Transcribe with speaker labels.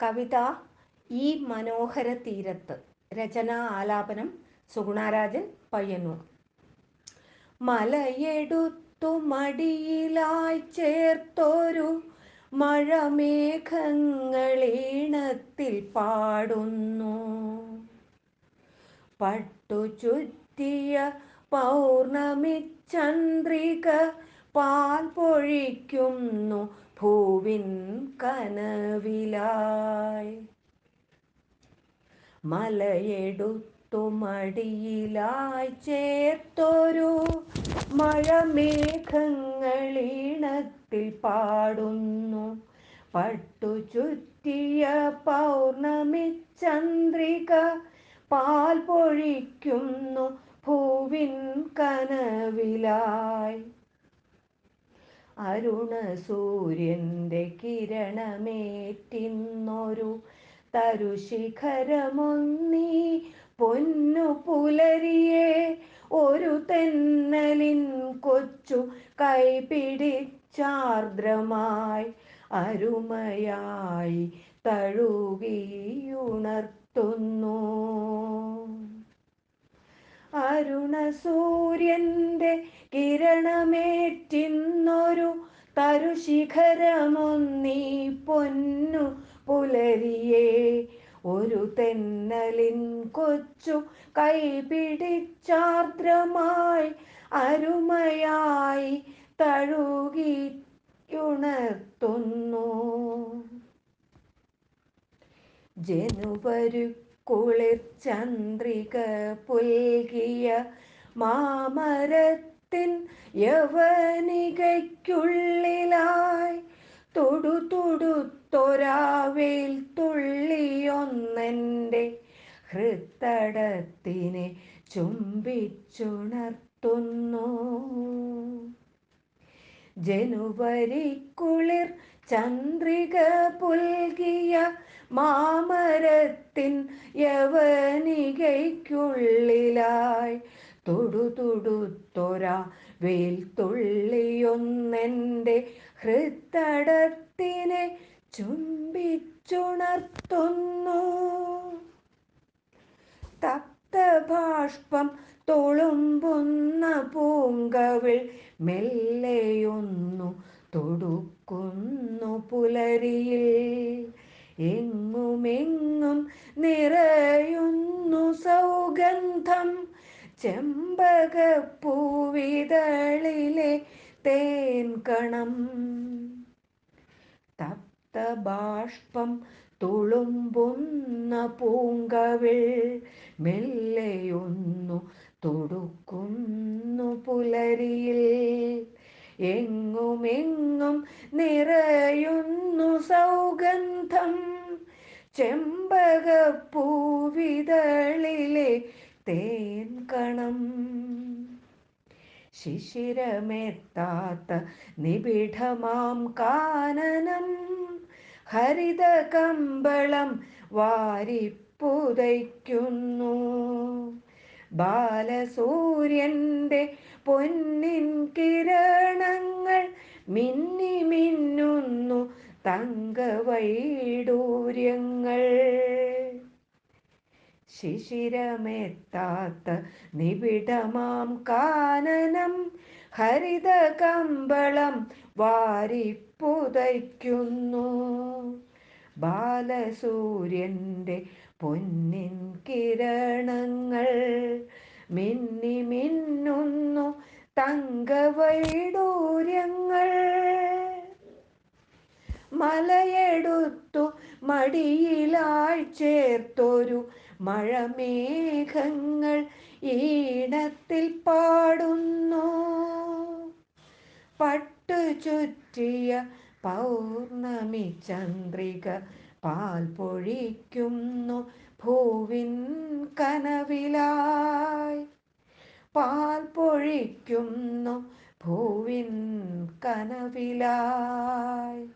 Speaker 1: കവിത ഈ മനോഹര തീരത്ത്. രചന ആലാപനം സുഗുണാരാജൻ പയ്യന്നൂർ. മലയെടുത്തു മടിയിലായി ചേർത്തൊരു മഴമേഘങ്ങളീണത്തിൽ പാടുന്നു. പട്ടു ചുറ്റിയ പൗർണമി ചന്ദ്രിക പാൽ പൊഴിക്കുന്നു. ഭൂവിൻ കനവിലായി മലയെടുത്തു മടിയിലായി ചേർത്തൊരു മഴമേഘങ്ങളീണത്തിൽ പാടുന്നു. പട്ടു ചുറ്റിയ പൗർണമി ചന്ദ്രിക പാൽ പൊഴിക്കുന്നു ഭൂവിൻ കനവിലായി. അരുണ സൂര്യന്റെ കിരണമേറ്റിന്നൊരു തരുശിഖരമൊന്നീ പൊന്നു പുലരിയെ ഒരു തെന്നലിൻ കൊച്ചു കൈപിടിച്ചാർദ്രമായി അരുമയായി തഴുകിയുണർത്തുന്നു. അരുണ സൂര്യന്റെ കിരണമേറ്റിന്നൊരു തരുശിഖരമൊന്നീ പൊന്നു പുലരിയെ. ഒരു തെന്നലിൻ കൊച്ചു കൈപിടിച്ചാർദ്രമായി അരുമയായി തഴുകി ഉണർത്തുന്നു ജനുവരി കുളിർ ചന്ദ്രിക പുൽകിയ മാമരത്തിൻ യവനികയ്ക്കുള്ളിലായി തൊടു തൊടുത്തൊരാവേൽ തുള്ളിയൊന്നെന്റെ ഹൃത്തടത്തിനെ ചുംബിച്ചുണർത്തുന്നു. ജനുവരി കുളിർ ചന്ദ്രിക പുൽകിയ മാമരത്തിൻ യവനികയ്ക്കുള്ളിലായി തൊടുതൊടുത്തൊരാ വേൽ തുള്ളിയൊന്നെന്റെ ഹൃത്തടത്തിനെ ചുംബിച്ചുണർത്തുന്നു. തപ്തഭാഷ്പം തുളുമ്പുന്ന പൂങ്കവിൾ മെല്ലെയൊന്നു തൊടുക്കുന്നു. പുലരിയിൽ എങ്ങുമെങ്ങും നിറയുന്നു സൗഗന്ധം. ചെമ്പകപ്പൂവിതളിലെ തേൻകണം തപ്തബാഷ്പം തുളുമ്പുന്ന പൂങ്കവിൾ മെല്ലെയൊന്നു തൊടുക്കുന്നു പുലരിയിൽ. എങ്ങുമെങ്ങും നിറയുന്നു സൗഗന്ധം. ചെമ്പകപ്പൂവിതളിലെ തേൻകണം ശിശിരമെത്താത്ത നിബിഡമാം കാനനം. ഹരിത കമ്പളം വാരിപ്പുതയ്ക്കുന്നു. ബാലസൂര്യന്റെ പൊന്നിൻ കിരണങ്ങൾ മിന്നി മിന്നുന്നു തങ്കവൈഡൂര്യങ്ങൾ. ശിശിരമെത്താത്ത നിബിഡമാം കാനനം ഹരിത കമ്പളം വാരിപ്പുതയ്ക്കുന്നു. ബാലസൂര്യന്റെ പൊന്നിൻ കിരണങ്ങൾ മിന്നി മിന്നുന്നു തങ്കവൈഡൂര്യങ്ങൾ. മലയെടുത്തു മടിയിലായി ചേർത്തൊരു മഴമേഘങ്ങൾ ഈണത്തിൽ പാടുന്നു. പട്ടു ചുറ്റിയ പൗർണമി ചന്ദ്രിക പാൽ പൊഴിക്കുന്നു ഭൂവിൻ കനവിലായി. പാൽ പൊഴിക്കുന്നു ഭൂവിൻ കനവിലായി.